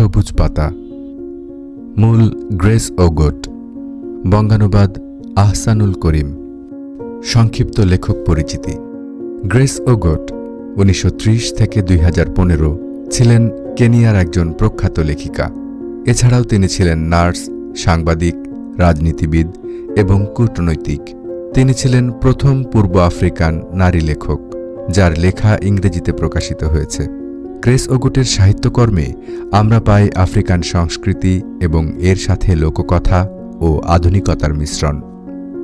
সবুজ পাতা। মূল গ্রেস ওগোট বঙ্গানুবাদ আহসানুল করিম। সংক্ষিপ্ত লেখক পরিচিতি। গ্রেস ওগোট উনিশশো থেকে দুই হাজার পনেরো ছিলেন কেনিয়ার একজন প্রখ্যাত লেখিকা। এছাড়াও তিনি ছিলেন নার্স, সাংবাদিক, রাজনীতিবিদ এবং কূটনৈতিক। তিনি ছিলেন প্রথম পূর্ব আফ্রিকান নারী লেখক, যার লেখা ইংরেজিতে প্রকাশিত হয়েছে। গ্রেস ওগুটের সাহিত্যকর্মে আমরা পাই আফ্রিকান সংস্কৃতি এবং এর সাথে লোককথা ও আধুনিকতার মিশ্রণ।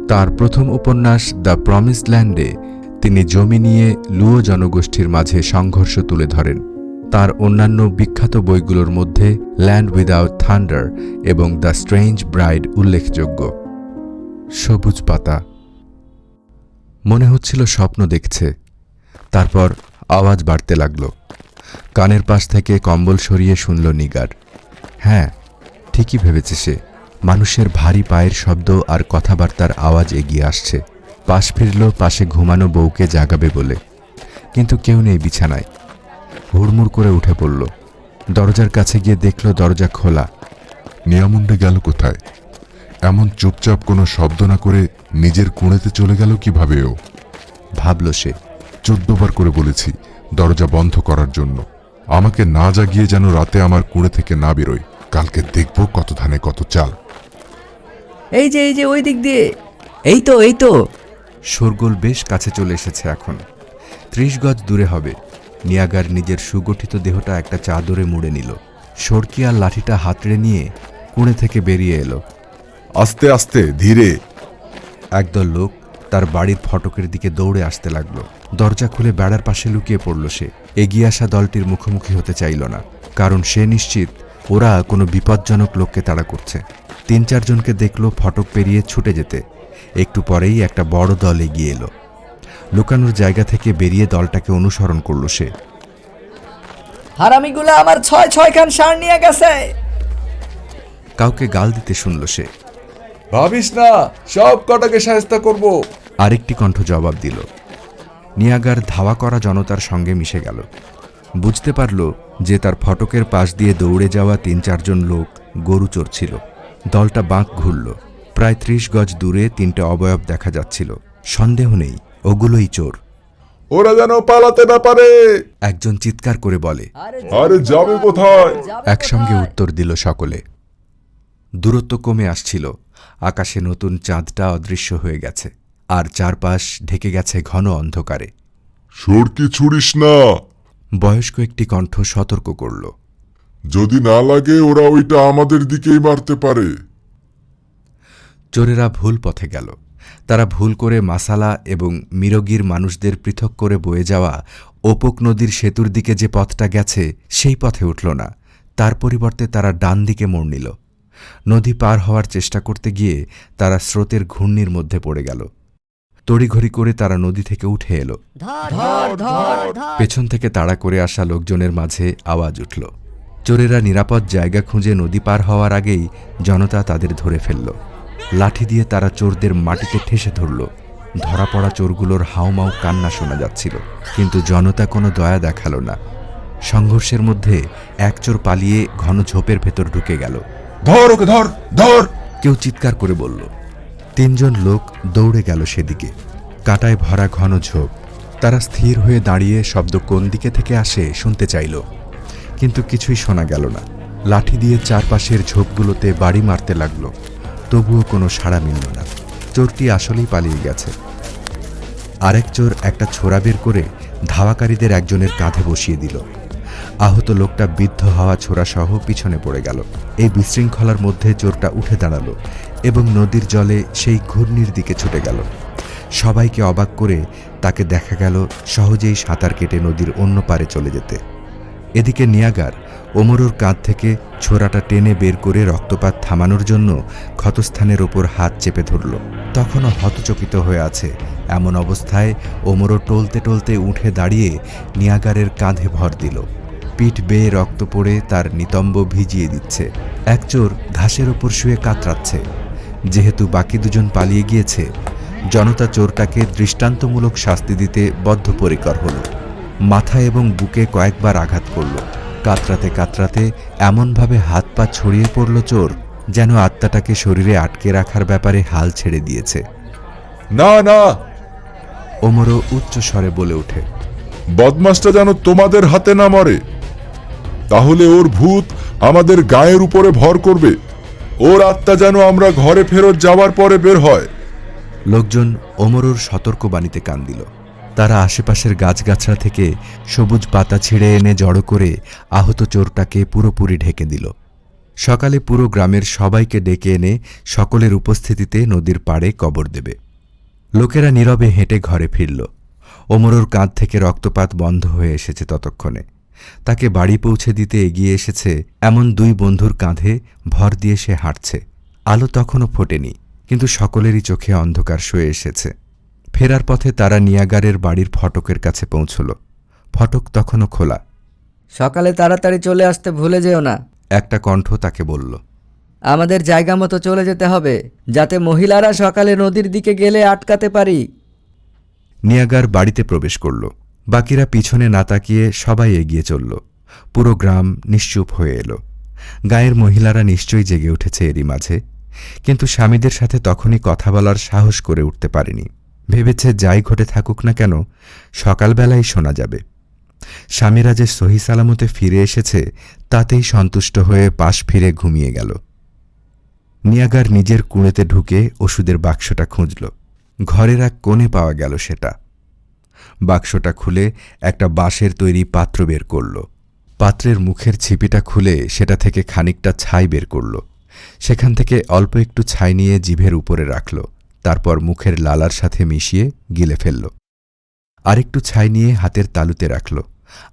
তার প্রথম উপন্যাস দ্য প্রমিস ল্যান্ডে তিনি জমি নিয়ে লুও জনগোষ্ঠীর মাঝে সংঘর্ষ তুলে ধরেন। তার অন্যান্য বিখ্যাত বইগুলোর মধ্যে ল্যান্ড উইদাউট থান্ডার এবং দ্য স্ট্রেঞ্জ ব্রাইড উল্লেখযোগ্য। সবুজ পাতা। মনে হচ্ছিল স্বপ্ন দেখছে। তারপর আওয়াজ বাড়তে লাগল। কানের পাশ থেকে কম্বল সরিয়ে শুনল নিগার। হ্যাঁ ঠিকই ভেবেছে সে মানুষের ভারী পায়ের শব্দ আর কথাবার্তার আওয়াজ এগিয়ে আসছে। পাশ ফিরল পাশে ঘুমানো বউকে জাগাবে বলে। কিন্তু কেউ নেই বিছানায়। হুড়মুড় করে উঠে পড়ল। দরজার কাছে গিয়ে দেখল দরজা খোলা। নিয়ামুন্ডে গেল কোথায়? এমন চুপচাপ কোনো শব্দ না করে নিজের কোণেতে চলে গেল কীভাবে ও? ভাবল সে। চোদ্দবার করে বলেছি দরজা বন্ধ করার জন্য। আমাকে না জাগিয়ে যেন রাতে আমার কুঁড়ে থেকে না বেরোয়। কালকে দেখব কত ধানে কত চাল। এই যে এই যে ওই দিক দিয়ে। এই তো এই তো। শোরগোল বেশ কাছে চলে এসেছে এখন। ত্রিশ গজ দূরে হবে। নিয়াগার নিজের সুগঠিত দেহটা একটা চাদরে মুড়ে নিল। সরকি আর লাঠিটা হাতড়ে নিয়ে কুঁড়ে থেকে বেরিয়ে এলো। আস্তে আস্তে ধীরে। একদল লোক তার বাড়ির ফটকের দিকে দৌড়ে আসতে লাগল। দরজা খুলে বেড়ার পাশে লুকিয়ে পড়ল সে। এগিয়ে আসা দলটির মুখোমুখি হতে চাইল না কারণ সে নিশ্চিত ওরা কোনো বিপজ্জনক লোককে তাড়া করছে। তিন চারজনকে দেখল ফটক পেরিয়ে ছুটে যেতে। একটু পরেই একটা বড় দল এগিয়ে এলো। লুকানোর জায়গা থেকে বেরিয়ে দলটাকে অনুসরণ করল সে। হারামিগুলা আমার ছয় ছয় খান সার নিয়ে গেছে। কাউকে গাল দিতে শুনল সে। ভাবিস না সব কটাকে সাহেস্তা করব। আরেকটি কণ্ঠ জবাব দিল। নিয়াগার ধাওয়া করা জনতার সঙ্গে মিশে গেল। বুঝতে পারল যে তার ফটকের পাশ দিয়ে দৌড়ে যাওয়া তিন চারজন লোক গরু চড়ছিল। দলটা বাঁক ঘুরল। প্রায় ত্রিশ গজ দূরে তিনটে অবয়ব দেখা যাচ্ছিল। সন্দেহ নেই ওগুলোই চোর। ওরা যেন পালাতে না পারে। একজন চিৎকার করে বলে আরে যাবে কোথায়? একসঙ্গে উত্তর দিল সকলে। দূরত্ব কমে আসছিল। আকাশে নতুন চাঁদটা অদৃশ্য হয়ে গেছে। আর চারপাশ ঢেকে গেছে ঘন অন্ধকারে। সরকি ছুড়িস না। বয়স্ক একটি কণ্ঠ সতর্ক করল। যদি না লাগে ওরা ওইটা আমাদের দিকেই মারতে পারে। চোরেরা ভুল পথে গেল। তারা ভুল করে মাসালা এবং মিরগির মানুষদের পৃথক করে বয়ে যাওয়া ওপক নদীর সেতুর দিকে যে পথটা গেছে সেই পথে উঠল না। তার পরিবর্তে তারা ডান দিকে মোড় নিল। নদী পার হওয়ার চেষ্টা করতে গিয়ে তারা স্রোতের ঘূর্ণির মধ্যে পড়ে গেল। তড়িঘড়ি করে তারা নদী থেকে উঠে এলো। পেছন থেকে তাড়া করে আসা লোকজনের মাঝে আওয়াজ উঠল। চোরেরা নিরাপদ জায়গা খুঁজে নদী পার হওয়ার আগেই জনতা তাদের ধরে ফেলল। লাঠি দিয়ে তারা চোরদের মাটিতে ঠেসে ধরল। ধরা পড়া চোরগুলোর হাউমাউ কান্না শোনা যাচ্ছিল কিন্তু জনতা কোনো দয়া দেখাল না। সংঘর্ষের মধ্যে এক চোর পালিয়ে ঘন ঝোপের ভেতর ঢুকে গেল। ধর ওকে ধর ধর! কেউ চিৎকার করে বলল তিনজন লোক দৌড়ে গেল সেদিকে। কাটায় ভরা ঘন ঝোপ। তারা স্থির হয়ে দাঁড়িয়ে শব্দ কোন দিকে থেকে আসে শুনতে চাইল। কিন্তু কিছুই শোনা গেল না। লাঠি দিয়ে চারপাশের ঝোপগুলোতে বাড়ি মারতে লাগল। তবুও কোনো সাড়া মিলল না। চোরটি আসলেই পালিয়ে গেছে। আরেক চোর একটা ছোড়া বের করে ধাওয়াকারীদের একজনের কাঁধে বসিয়ে দিল। আহত লোকটা বিদ্ধ হওয়া ছোড়াসহ পিছনে পড়ে গেল। এই বিশৃঙ্খলার মধ্যে চোরটা উঠে দাঁড়াল এবং নদীর জলে সেই ঘূর্ণির দিকে ছুটে গেল। সবাইকে অবাক করে তাকে দেখা গেল সহজেই সাঁতার কেটে নদীর অন্য পারে চলে যেতে। এদিকে নিয়াগার ওমরুর কাঁধ থেকে ছোড়াটা টেনে বের করে রক্তপাত থামানোর জন্য ক্ষতস্থানের ওপর হাত চেপে ধরল। তখনও হতচকিত হয়ে আছে এমন অবস্থায় ওমরো টলতে টলতে উঠে দাঁড়িয়ে নিয়াগারের কাঁধে ভর দিল। পিঠ বেয়ে রক্ত পড়ে তার নিতম্ব ভিজিয়ে দিচ্ছে। এক চোর ঘাসের ওপর শুয়ে কাতরাচ্ছে। যেহেতু বাকি দুজন পালিয়ে গিয়েছে জনতা চোরটাকে দৃষ্টান্তমূলক শাস্তি দিতে বদ্ধপরিকর হল। মাথা এবং বুকে কয়েকবার আঘাত করল। কাতরাতে কাতরাতে এমনভাবে হাত পা ছড়িয়ে পড়ল চোর যেন আত্মাটাকে শরীরে আটকে রাখার ব্যাপারে হাল ছেড়ে দিয়েছে। না না! ওমরও উচ্চ স্বরে বলে ওঠে বদমাসটা যেন তোমাদের হাতে না মরে। তাহলে ওর ভূত আমাদের গায়ের উপরে ভর করবে। ওর আত্মা যেন আমরা ঘরে ফেরত যাওয়ার পরে বের হয়। লোকজন ওমরুর সতর্কবাণীতে কান দিল। তারা আশেপাশের গাছগাছড়া থেকে সবুজ পাতা ছিঁড়ে এনে জড়ো করে আহত চোরটাকে পুরোপুরি ঢেকে দিল। সকালে পুরো গ্রামের সবাইকে ডেকে এনে সকলের উপস্থিতিতে নদীর পাড়ে কবর দেবে। লোকেরা নীরবে হেঁটে ঘরে ফিরল। ওমরুর কাঁধ থেকে রক্তপাত বন্ধ হয়ে এসেছে ততক্ষণে। তাকে বাড়ি পৌঁছে দিতে এগিয়ে এসেছে এমন দুই বন্ধুর কাঁধে ভর দিয়ে সে হাঁটছে। আলো তখনও ফোটেনি কিন্তু সকলেরই চোখে অন্ধকার শুয়ে এসেছে। ফেরার পথে তারা নিয়াগারের বাড়ির ফটকের কাছে পৌঁছল। ফটক তখনও খোলা। সকালে তাড়াতাড়ি চলে আসতে ভুলে যেও না। একটা কণ্ঠ তাকে বলল আমাদের জায়গা মতো চলে যেতে হবে যাতে মহিলারা সকালে নদীর দিকে গেলে আটকাতে পারি। নিয়াগার বাড়িতে প্রবেশ করল। বাকিরা পিছনে না তাকিয়ে সবাই এগিয়ে চলল। পুরো গ্রাম নিশ্চুপ হয়ে এলো। গায়ের মহিলারা নিশ্চয়ই জেগে উঠেছে এরই মাঝে। কিন্তু স্বামীদের সাথে তখনই কথা বলার সাহস করে উঠতে পারেনি। ভেবেছে যাই ঘটে থাকুক না কেন, সকালবেলাই শোনা যাবে। স্বামীরা যে সহি সালামতে ফিরে এসেছে, তাতেই সন্তুষ্ট হয়ে পাশ ফিরে ঘুমিয়ে গেল। নিয়াগার নিজের কুঁড়েতে ঢুকে ওষুধের বাক্সটা খুঁজল। ঘরের এক কোণে পাওয়া গেল সেটা। বাক্সটা খুলে একটা বাঁশের তৈরি পাত্র বের করল। পাত্রের মুখের ছিপিটা খুলে সেটা থেকে খানিকটা ছাই বের করল। সেখান থেকে অল্প একটু ছাই নিয়ে জিভের উপরে রাখল। তারপর মুখের লালার সাথে মিশিয়ে গিলে ফেলল। আরেকটু ছাই নিয়ে হাতের তালুতে রাখল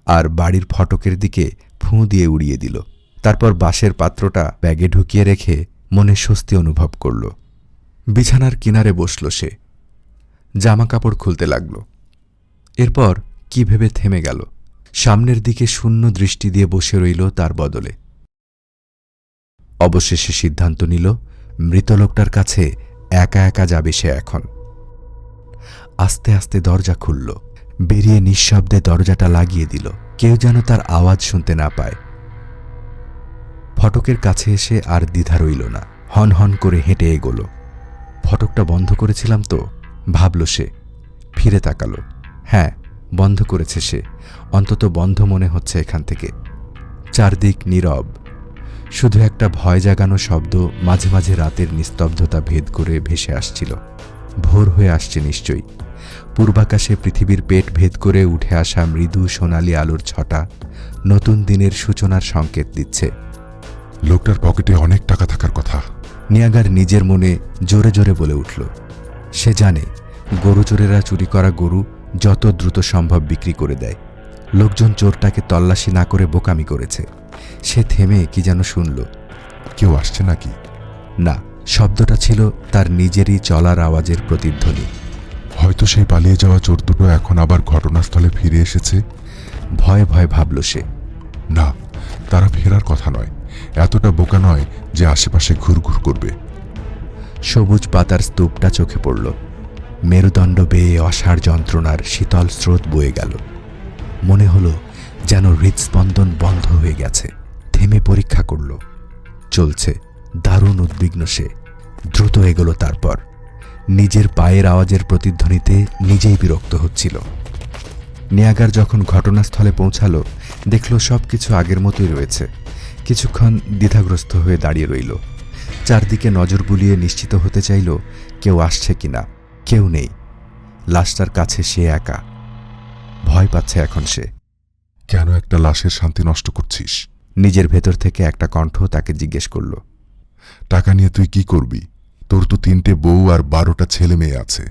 আর বাড়ির ফটকের দিকে ফুঁ দিয়ে উড়িয়ে দিল। তারপর বাঁশের পাত্রটা ব্যাগে ঢুকিয়ে রেখে মনে স্বস্তি অনুভব করল। বিছানার কিনারে বসল সে। জামা কাপড় খুলতে লাগল। এরপর কি ভেবে থেমে গেল? সামনের দিকে শূন্য দৃষ্টি দিয়ে বসে রইল তার বদলে। অবশেষে সিদ্ধান্ত নিল, মৃত লোকটার কাছে একা একা যাবে সে এখন। আস্তে আস্তে দরজা খুলল। বেরিয়ে নিঃশব্দে দরজাটা লাগিয়ে দিল। কেউ যেন তার আওয়াজ শুনতে না পায়। ফটকের কাছে এসে আর দ্বিধা রইল না। হন হন করে হেঁটে এগোল। ফটকটা বন্ধ করেছিলাম তো, ভাবল সে। ফিরে তাকালো। হ্যাঁ বন্ধ করেছে সে। অন্তত বন্ধ মনে হচ্ছে এখান থেকে। চারদিক নীরব। শুধু একটা ভয় জাগানো শব্দ মাঝে মাঝে রাতের নিস্তব্ধতা ভেদ করে ভেসে আসছিল। ভোর হয়ে আসছে নিশ্চয়ই। পূর্বাকাশে পৃথিবীর পেট ভেদ করে উঠে আসা মৃদু সোনালি আলোর ছটা নতুন দিনের সূচনার সংকেত দিচ্ছে। লোকটার পকেটে অনেক টাকা থাকার কথা। নিয়াগার নিজের মনে জোরে জোরে বলে উঠল। সে জানে গরু চোরেরা চুরি করা গরু যত দ্রুত সম্ভব বিক্রি করে দেয়। লোকজন চোরটাকে তল্লাশি না করে বোকামি করেছে। সে থেমে কি যেন শুনল। কেউ আসছে নাকি? না শব্দটা ছিল তার নিজেরই চলার আওয়াজের প্রতিধ্বনি। হয়তো সেই পালিয়ে যাওয়া চোর দুটো এখন আবার ঘটনাস্থলে ফিরে এসেছে? ভয়ে ভয়ে ভাবল সে। না তারা ফেরার কথা নয়। এতটা বোকা নয় যে আশেপাশে ঘুরঘুর করবে। সবুজ পাতার স্তূপটা চোখে পড়ল। মেরুদণ্ড বেয়ে অসার যন্ত্রণার শীতল স্রোত বয়ে গেল। মনে হলো যেন হৃদস্পন্দন বন্ধ হয়ে গেছে, থেমে পরীক্ষা করল। চলছে দারুণ উদ্বিগ্ন সে, দ্রুত এগোলো তারপর। নিজের পায়ের আওয়াজের প্রতিধ্বনিতে নিজেই বিরক্ত হচ্ছিল। নিয়াগার যখন ঘটনাস্থলে পৌঁছালো, দেখল সব কিছু আগের মতোই রয়েছে। কিছুক্ষণ দ্বিধাগ্রস্ত হয়ে দাঁড়িয়ে রইল। চারদিকে নজর বুলিয়ে নিশ্চিত হতে চাইল, কেউ আসছে কিনা। কেউ নেই। লাশটার কাছে সে একা। ভয় পাচ্ছে এখন সে। কেন একটা লাশের শান্তি নষ্ট করছিস? নিজের ভেতর থেকে একটা কণ্ঠ তাকে জিজ্ঞেস করল। টাকা নিয়ে তুই কি করবি? তোর তো তিনটে বউ আর বারোটা ছেলে মেয়ে আছে।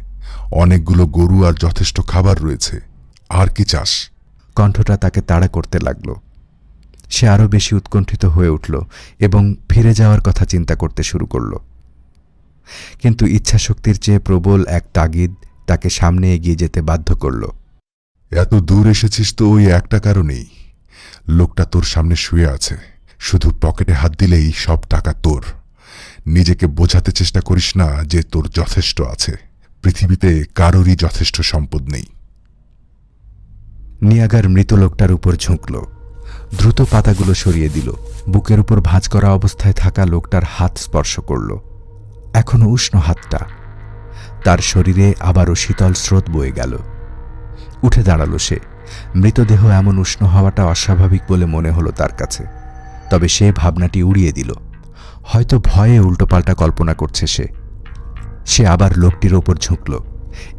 অনেকগুলো গরু আর যথেষ্ট খাবার রয়েছে। আর কি চাস? কণ্ঠটা তাকে তাড়া করতে লাগল। সে আরও বেশি উৎকণ্ঠিত হয়ে উঠল এবং ফিরে যাওয়ার কথা চিন্তা করতে শুরু করল। কিন্তু ইচ্ছাশক্তির চেয়ে প্রবল এক তাগিদ তাকে সামনে এগিয়ে যেতে বাধ্য করল। এত দূর এসেছিস তো ওই একটা কারণেই। লোকটা তোর সামনে শুয়ে আছে। শুধু পকেটে হাত দিলেই সব টাকা তোর। নিজেকে বোঝাতে চেষ্টা করিস না যে তোর যথেষ্ট আছে। পৃথিবীতে কারোরই যথেষ্ট সম্পদ নেই। নিয়াগার মৃত লোকটার উপর ঝুঁকল। দ্রুত পাতাগুলো সরিয়ে দিল। বুকের উপর ভাঁজ করা অবস্থায় থাকা লোকটার হাত স্পর্শ করল। এখনও উষ্ণ হাতটা। তার শরীরে আবারও শীতল স্রোত বয়ে গেল। উঠে দাঁড়াল সে। মৃতদেহ এমন উষ্ণ হওয়াটা অস্বাভাবিক বলে মনে হলো তার কাছে। তবে সে ভাবনাটি উড়িয়ে দিল। হয়তো ভয়ে উল্টোপাল্টা কল্পনা করছে সে। সে আবার লোকটির ওপর ঝুঁকল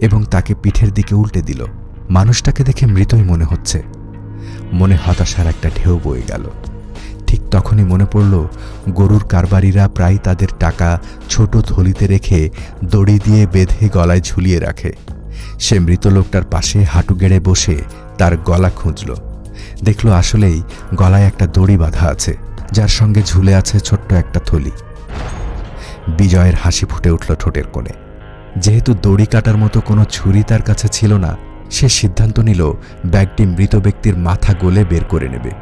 এবং তাকে পিঠের দিকে উল্টে দিল। মানুষটাকে দেখে মৃতই মনে হচ্ছে। মনে হতাশার একটা ঢেউ বয়ে গেল। ঠিক তখনই মনে পড়ল, গরুর কারবারিরা প্রায় তাদের টাকা ছোট থলিতে রেখে দড়ি দিয়ে বেঁধে গলায় ঝুলিয়ে রাখে। সে মৃত লোকটার পাশে হাঁটু গেড়ে বসে তার গলা খুঁজল। দেখল আসলেই গলায় একটা দড়ি বাঁধা আছে, যার সঙ্গে ঝুলে আছে ছোট্ট একটা থলি। বিজয়ের হাসি ফুটে উঠল ঠোঁটের কোণে। যেহেতু দড়ি কাটার মতো কোনো ছুরি তার কাছে ছিল না, সে সিদ্ধান্ত নিল, ব্যাগটি মৃত ব্যক্তির মাথা গলে বের করে নেবে।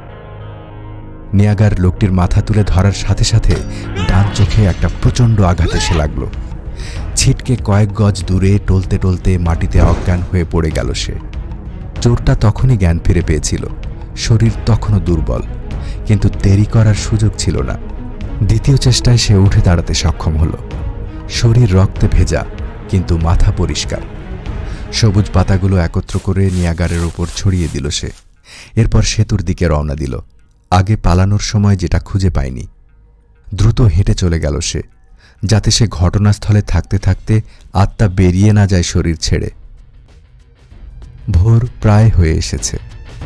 নিয়াগার লোকটির মাথা তুলে ধরার সাথে সাথে ডান চোখে একটা প্রচণ্ড আঘাত এসে লাগল। ছিটকে কয়েক গজ দূরে টলতে টলতে মাটিতে অজ্ঞান হয়ে পড়ে গেল সে। চোরটা তখনই জ্ঞান ফিরে পেয়েছিল। শরীর তখনও দুর্বল, কিন্তু দেরি করার সুযোগ ছিল না। দ্বিতীয় চেষ্টায় সে উঠে দাঁড়াতে সক্ষম হলো। শরীর রক্তে ভেজা, কিন্তু মাথা পরিষ্কার। সবুজ পাতাগুলো একত্র করে নিয়াগারের ওপর ছড়িয়ে দিল সে। এরপর সেতুর দিকে রওনা দিল। আগে পালানোর সময় যেটা খুঁজে পায়নি। দ্রুত হেঁটে চলে গেল সে, যাতে সে ঘটনাস্থলে থাকতে থাকতে আত্মা বেরিয়ে না যায় শরীর ছেড়ে। ভোর প্রায় হয়ে এসেছে।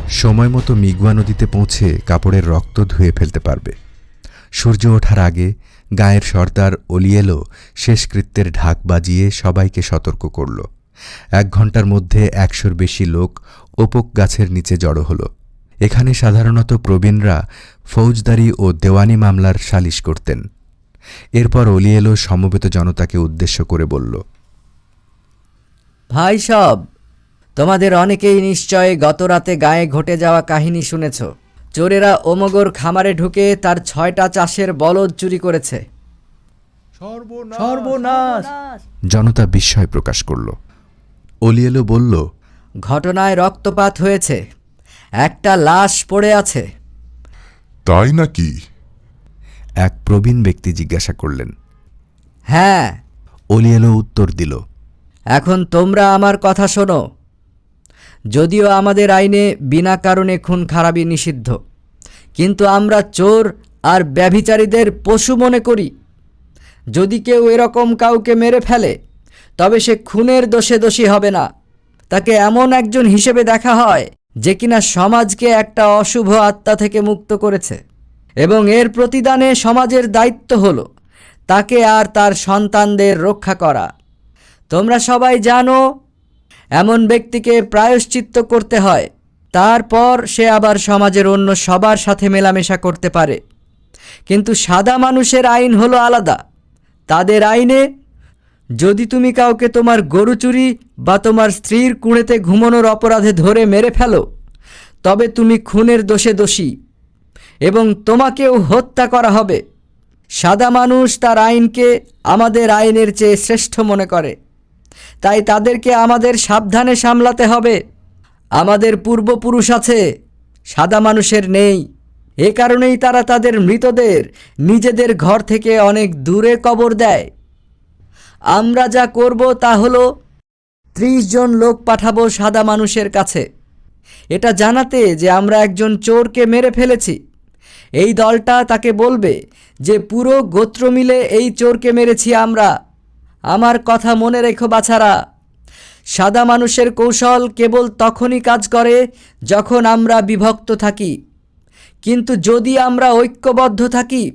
সময় মতো মিগুয়া নদীতে পৌঁছে কাপড়ের রক্ত ধুয়ে ফেলতে পারবে। সূর্য ওঠার আগে গায়ের সর্দার অলিয়েলো শেষকৃত্যের ঢাক বাজিয়ে সবাইকে সতর্ক করল। এক ঘণ্টার মধ্যে একশোর বেশি লোক ওপক গাছের নিচে জড়ো হলো। এখানে সাধারণত প্রবীণরা ফৌজদারি ও দেওয়ানি মামলার সালিশ করতেন। এরপর অলিয়েলো সমবেত জনতাকে উদ্দেশ্য করে বলল ভাই সব তোমাদের অনেকেই নিশ্চয় গত রাতে গায়ে ঘটে যাওয়া কাহিনী শুনেছ। চোরেরা ওমগর খামারে ঢুকে তার ছয়টা চাষের বলদ চুরি করেছে। সর্বনাশ! জনতা বিস্ময় প্রকাশ করল। অলিয়েলো বলল ঘটনায় রক্তপাত হয়েছে। একটা লাশ পড়ে আছে। তাই নাকি? এক প্রবীণ ব্যক্তি জিজ্ঞাসা করলেন। হ্যাঁ। অলিয়েলো উত্তর দিল এখন তোমরা আমার কথা শোনো। যদিও আমাদের আইনে বিনা কারণে খুন খারাপই নিষিদ্ধ কিন্তু আমরা চোর আর ব্যভিচারীদের পশু মনে করি। যদি কেউ এরকম কাউকে মেরে ফেলে তবে সে খুনের দোষে দোষী হবে না। তাকে এমন একজন হিসেবে দেখা হয়। যে কিনা সমাজকে একটা অশুভ আত্মা থেকে মুক্ত করেছে এবং এর প্রতিদানে সমাজের দায়িত্ব হলো তাকে আর তার সন্তানদের রক্ষা করা। তোমরা সবাই জানো, এমন ব্যক্তিকে প্রায়শ্চিত্ত করতে হয়, তারপর সে আবার সমাজের অন্য সবার সাথে মেলামেশা করতে পারে। কিন্তু সাদা মানুষের আইন হলো আলাদা। তাদের আইনে যদি তুমি কাউকে তোমার গরু চুরি বা তোমার স্ত্রীর কুঁড়েতে ঘুমানোর অপরাধে ধরে মেরে ফেলো, তবে তুমি খুনের দোষে দোষী এবং তোমাকেও হত্যা করা হবে। সাদা মানুষ তার আইনকে আমাদের আইনের চেয়ে শ্রেষ্ঠ মনে করে। তাই তাদেরকে আমাদের সাবধানে সামলাতে হবে। আমাদের পূর্বপুরুষ আছে, সাদা মানুষের নেই। এ কারণেই তারা তাদের মৃতদের নিজেদের ঘর থেকে অনেক দূরে কবর দেয়। আমরা যা করব তা হলো ত্রিশ জন লোক পাঠাবো সাদা মানুষের কাছে। এটা জানাতে যে আমরা একজন চোরকে মেরে ফেলেছি। এই দলটা তাকে বলবে যে, পুরো গোত্র মিলে এই চোরকে মেরেছি আমরা। আমার কথা মনে রেখো বাছারা। সাদা মানুষের কৌশল কেবল তখনই কাজ করে যখন আমরা বিভক্ত থাকি। কিন্তু যদি আমরা ঐক্যবদ্ধ থাকি,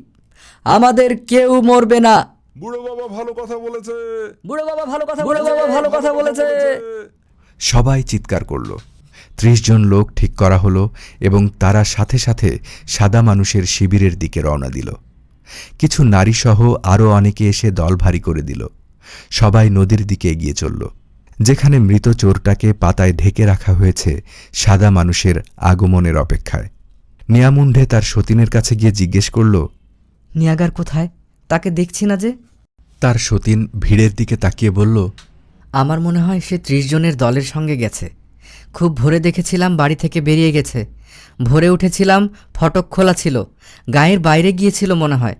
আমাদের কেউ মরবে না। বুড়ো বাবা ভালো কথা বলেছে। বুড়ো বাবা ভালো কথা বুড়ো বাবা ভালো কথা বলেছে। সবাই চিৎকার করল। ত্রিশ জন লোক ঠিক করা হলো এবং তারা সাথে সাথে সাদা মানুষের শিবিরের দিকে রওনা দিল। কিছু নারীসহ আরও অনেকে এসে দল ভারী করে দিল। সবাই নদীর দিকে এগিয়ে চলল যেখানে মৃত চোরটাকে পাতায় ঢেকে রাখা হয়েছে সাদা মানুষের আগমনের অপেক্ষায়। নিয়ামুন্ডে তার সতীনের কাছে গিয়ে জিজ্ঞেস করল নিয়াগার কোথায়? তাকে দেখছি না যে? তার সতীন ভিড়ের দিকে তাকিয়ে বলল আমার মনে হয় সে ত্রিশ জনের দলের সঙ্গে গেছে। খুব ভোরে দেখেছিলাম বাড়ি থেকে বেরিয়ে গেছে। ভোরে উঠেছিলাম ফটক খোলা ছিল। গায়ের বাইরে গিয়েছিল মনে হয়।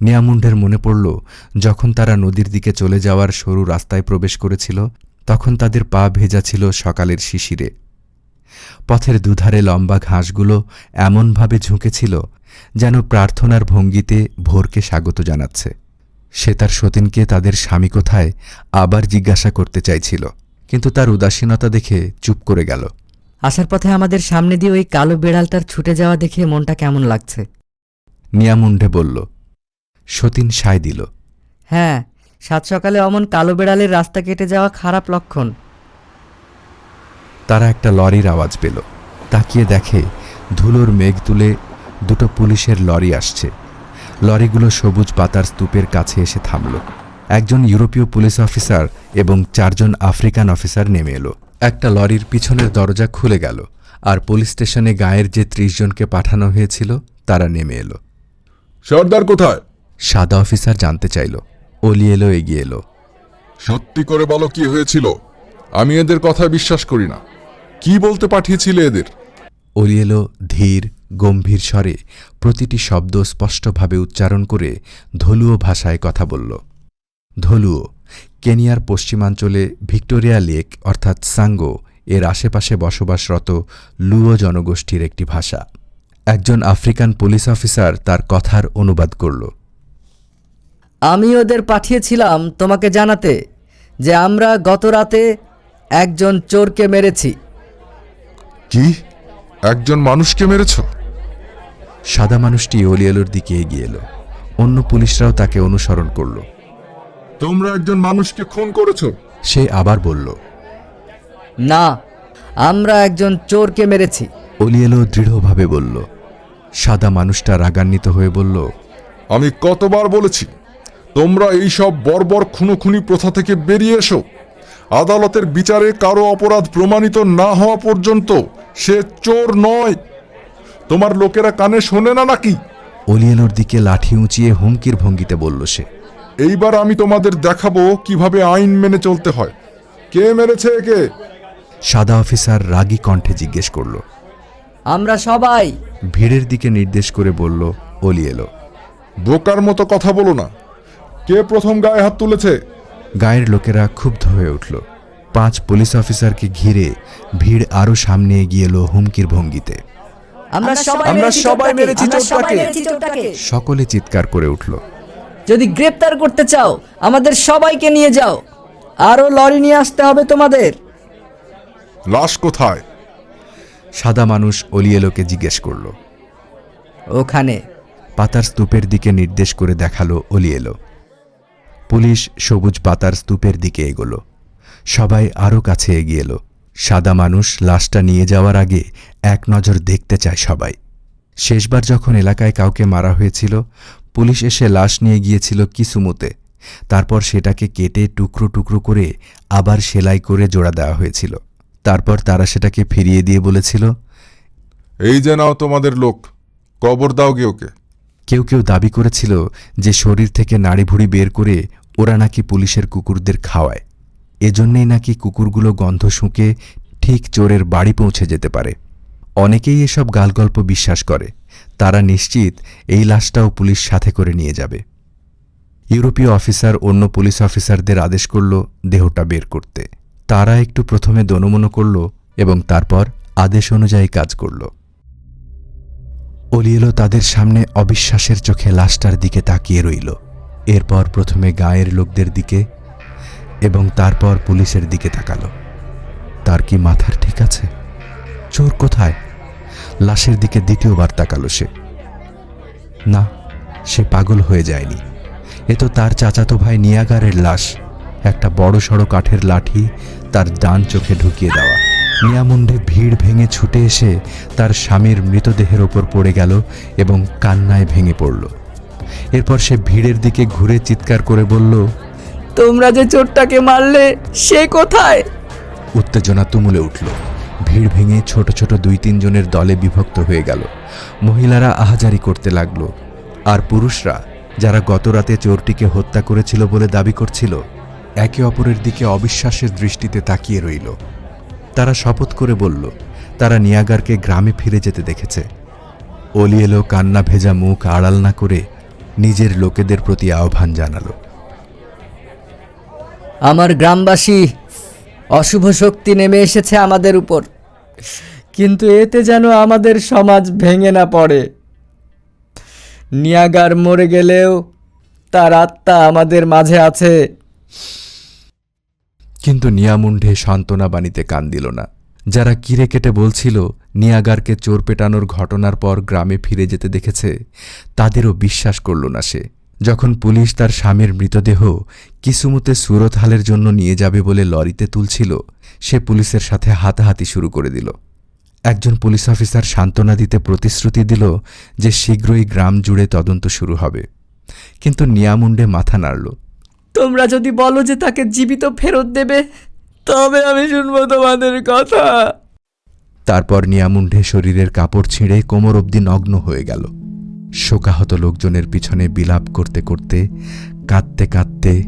নিয়ামুন্ডের মনে পড়ল যখন তারা নদীর দিকে চলে যাওয়ার সরু রাস্তায় প্রবেশ করেছিল তখন তাদের পা ভেজা ছিল সকালের শিশিরে। পথের দুধারে লম্বা ঘাসগুলো এমনভাবে ঝুঁকেছিল যেন প্রার্থনার ভঙ্গিতে ভোরকে স্বাগত জানাচ্ছে। সে তার সতীনকে তাদের স্বামী কোথায় আবার জিজ্ঞাসা করতে চাইছিল কিন্তু তার উদাসীনতা দেখে চুপ করে গেল। আসার পথে আমাদের সামনে দিয়ে ওই কালো বেড়ালটার ছুটে যাওয়া দেখে মনটা কেমন লাগছে। নিয়ামুন্ডে বলল সতীন সায় দিল। হ্যাঁ সাত সকালে অমন কালো বেড়ালের রাস্তা কেটে যাওয়া খারাপ লক্ষণ। তারা একটা লরির আওয়াজ পেল তাকিয়ে দেখে ধুলোর মেঘ তুলে দুটো পুলিশের লরি আসছে। লরিগুলো সবুজ পাতার স্তূপের কাছে এসে থামল। একজন ইউরোপীয় পুলিশ অফিসার এবং চারজন আফ্রিকান অফিসার নেমে এলো। একটা লরির পিছনের দরজা খুলে গেল আর পুলিশ স্টেশনে গায়ের যে ত্রিশ জনকে পাঠানো হয়েছিল তারা নেমে এলো। সর্দার কোথায়? সাদা অফিসার জানতে চাইল। অলি এলো এগিয়ে এলো। সত্যি করে বলো কি হয়েছিল? আমি এদের কথা বিশ্বাস করি না। কি বলতে পাঠিয়েছিলে এদের? অলিয়েলো ধীর গম্ভীর স্বরে প্রতিটি শব্দ স্পষ্টভাবে উচ্চারণ করে ধলুও ভাষায় কথা বলল। ধলুও কেনিয়ার পশ্চিমাঞ্চলে ভিক্টোরিয়া লেক অর্থাৎ সাঙ্গো এর আশেপাশে বসবাসরত লুও জনগোষ্ঠীর একটি ভাষা। একজন আফ্রিকান পুলিশ অফিসার তার কথার অনুবাদ করল। আমি ওদের পাঠিয়েছিলাম তোমাকে জানাতে যে আমরা গত রাতে একজন চোরকে মেরেছি। কি? একজন মানুষকে মেরেছ? সাদা মানুষটি অলিয়েলোর দিকে এগিয়ে এলো। অন্য পুলিশরাও তাকে অনুসরণ করল। তোমরা একজন মানুষকে খুন করেছ? সে আবার বলল না আমরা একজন চোরকে মেরেছি। অলিয়েলো দৃঢ়ভাবে বলল সাদা মানুষটা রাগান্বিত হয়ে বলল আমি কতবার বলেছি তোমরা এই সব বর্বর খুনোখুনি প্রথা থেকে বেরিয়ে এসো। আদালতের বিচারে কারও অপরাধ প্রমাণিত না হওয়া পর্যন্ত সে চোর নয়। তোমার লোকেরা কানে শোনে না নাকি? অলিয়েলোর দিকে লাঠি উঁচিয়ে হুমকির ভঙ্গিতে বলল সে। এইবার আমি তোমাদের দেখাবো কীভাবে আইন মেনে চলতে হয়। কে মেরেছে একে? সাদা অফিসার রাগী কণ্ঠে জিজ্ঞেস করল। আমরা সবাই। ভিড়ের দিকে নির্দেশ করে বলল অলিয়েলো। বোকার মতো কথা বলো না। কে প্রথম গায়ে হাত তুলেছে? গায়ের লোকেরা ক্ষুব্ধ হয়ে উঠল। পাঁচ পুলিশ অফিসারকে ঘিরে ভিড় আরও সামনে এগিয়ে এলো হুমকির ভঙ্গিতে। আমরা সবাই আমরা সবাই মেরেছি চোরটাকে। সকলে চিৎকার করে উঠল। যদি গ্রেপ্তার করতে চাও আমাদের সবাইকে নিয়ে যাও। আরও লরি নিয়ে আসতে হবে তোমাদের। লাশ কোথায়? সাদা মানুষ অলিয়েলোকে জিজ্ঞেস করল। ওখানে। পাতার স্তূপের দিকে নির্দেশ করে দেখাল অলিয়েলো পুলিশ সবুজ পাতার স্তূপের দিকে এগোলো। সবাই আরও কাছে এগিয়ে এলো। সাদা মানুষ লাশটা নিয়ে যাওয়ার আগে এক নজর দেখতে চায় সবাই। শেষবার যখন এলাকায় কাউকে মারা হয়েছিল পুলিশ এসে লাশ নিয়ে গিয়েছিল কিসুমুতে। তারপর সেটাকে কেটে টুকরো টুকরো করে আবার সেলাই করে জোড়া দেওয়া হয়েছিল। তারপর তারা সেটাকে ফিরিয়ে দিয়ে বলেছিল এই যে নাও তোমাদের লোক কবর দাও গে ওকে। কেউ কেউ দাবি করেছিল যে শরীর থেকে নাড়িভুড়ি বের করে ওরা নাকি পুলিশের কুকুরদের খাওয়ায়। এজন্যেই নাকি কুকুরগুলো গন্ধ শুঁকে ঠিক চোরের বাড়ি পৌঁছে যেতে পারে। অনেকেই এসব গালগল্প বিশ্বাস করে। তারা নিশ্চিত এই লাশটাও পুলিশ সাথে করে নিয়ে যাবে। ইউরোপীয় অফিসার অন্য পুলিশ অফিসারদের আদেশ করল দেহটা বের করতে। তারা একটু প্রথমে দনমনো করল এবং তারপর আদেশ অনুযায়ী কাজ করল। অলিয়েলো তাদের সামনে অবিশ্বাসের চোখে লাশটার দিকে তাকিয়ে রইল। এরপর প্রথমে গায়ের লোকদের দিকে এবং তারপর পুলিশের দিকে তাকালো। তার কি মাথার ঠিক আছে? চোর কোথায়? লাশের দিকে দ্বিতীয়বার তাকালো সে। না, সে পাগল হয়ে যায়নি। এ তো তার চাচাতো ভাই নিয়াগারের লাশ। একটা বড় সড়ো কাঠের লাঠি তার ডান চোখে ঢুকিয়ে দেওয়া। নিয়ামুন্ডে ভিড় ভেঙে ছুটে এসে তার স্বামীর মৃতদেহের ওপর পড়ে গেল এবং কান্নায় ভেঙে পড়ল। এরপর সে ভিড়ের দিকে ঘুরে চিৎকার করে বলল তোমরা যে চোরটাকে মারলে, সে কোথায়? উত্তেজনা তুমুলে উঠল। ভিড় ভেঙে ছোট ছোট দুই তিনজনের দলে বিভক্ত হয়ে গেল। মহিলারা আহাজারি করতে লাগল। আর পুরুষরা, যারা গতরাতে চোরটিকে হত্যা করেছিল বলে দাবি করছিল, একে অপরের দিকে অবিশ্বাসের দৃষ্টিতে তাকিয়ে রইল। তারা শপথ করে বলল, তারা নিয়াগারকে গ্রামে ফিরে যেতে দেখেছে। অলি এলো কান্না ভেজা মুখ আড়াল না করে নিজের লোকেদের প্রতি আহ্বান জানালো। আমার গ্রামবাসী, অশুভ শক্তি নেমে এসেছে আমাদের উপর। কিন্তু এতে যেন আমাদের সমাজ ভেঙে না পড়ে। নিয়াগার মরে গেলেও তার আত্মা আমাদের মাঝে আছে। কিন্তু নিয়ামুণ্ডে সান্ত্বনা বাণীতে কান দিল না। যারা কিরে কেটে বলছিল, নিয়াগারকে চোর পেটানোর ঘটনার পর গ্রামে ফিরে যেতে দেখেছে, তাদেরও বিশ্বাস করল না সে। যখন পুলিশ তার স্বামীর মৃতদেহ কিসুমুতে সুরতহালের জন্য নিয়ে যাবে বলে লরিতে তুলছিল সে পুলিশের সাথে হাতাহাতি শুরু করে দিল। একজন পুলিশ অফিসার সান্ত্বনা দিতে প্রতিশ্রুতি দিল যে শীঘ্রই গ্রাম জুড়ে তদন্ত শুরু হবে। কিন্তু নিয়ামুণ্ডে মাথা নাড়ল। তোমরা যদি বলো যে তাকে জীবিত ফেরত দেবে তবে আমি শুনব তোমাদের কথা। তারপর নিয়ামুণ্ডে শরীরের কাপড় ছিঁড়ে কোমর অবধি নগ্ন হয়ে গেল। শোকাহত লোকজনের পিছনে বিলাপ করতে করতে কাঁদতে কাঁদতে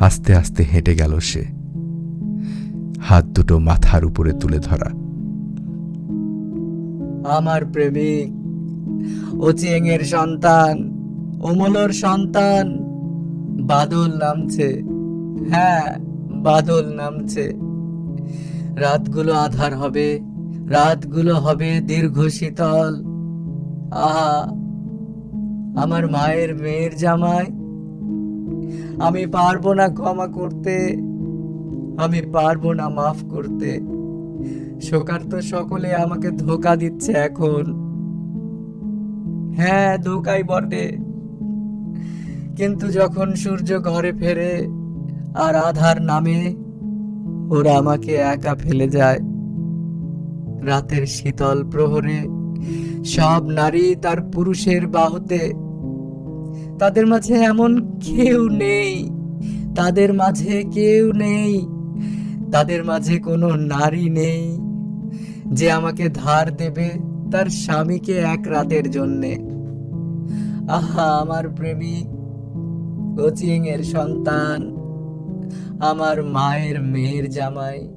আস্তে আস্তে হেঁটে গেল সে। হাত দুটো মাথার উপরে তুলে ধরা। আমার প্রেমিক ওচিয়েং এর সন্তান অমলর সন্তান, বাদল নামছে। হ্যাঁ বাদল নামছে। রাতগুলো আধার হবে, রাতগুলো হবে দীর্ঘ শীতল আহা আমার মায়ের মেয়ের জামাই। আমি পারব না ক্ষমা করতে, আমি পারব না মাফ করতে। শোকার তো সকলে আমাকে ধোকা দিচ্ছে এখন। হ্যাঁ ধোকাই বটে। কিন্তু যখন সূর্য ঘরে ফেরে আর আধার নামে, ওরা আমাকে একা ফেলে যায়। রাতের শীতল প্রহরে সব নারী তার পুরুষের বাহুতে তাদের মাঝে এমন কেউ নেই। তাদের মাঝে কেউ নেই। তাদের মাঝে কোনো নারী নেই। যে আমাকে ধার দেবে তার স্বামীকে এক রাতের জন্যে। আহা, আমার প্রেমিক কোচিং এর সন্তান, আমার মায়ের মেয়ের জামাই।